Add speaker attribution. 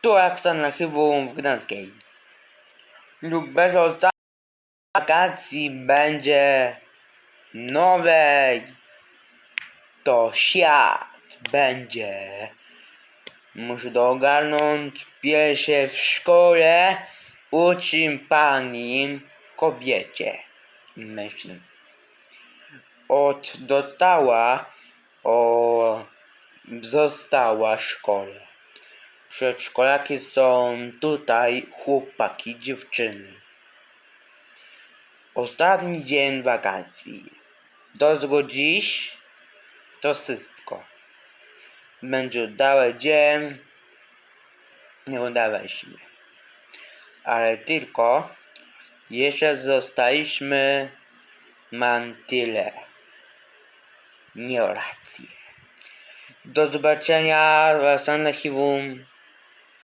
Speaker 1: Tu Aksan Archiwum w Gdańskiej. Lub bez wakacji będzie nowej. To świat będzie. Muszę to ogarnąć. Pierwsze w szkole uczy pani kobiecie mężczyzn. Od dostała o została szkole. Przedszkolaki są tutaj chłopaki, dziewczyny. Ostatni dzień wakacji. Tylko dziś to wszystko. Będzie udały dzień. Nie udawaliśmy. Ale tylko jeszcze zostaliśmy mam tyle. Nie rację. Do zobaczenia w następnym.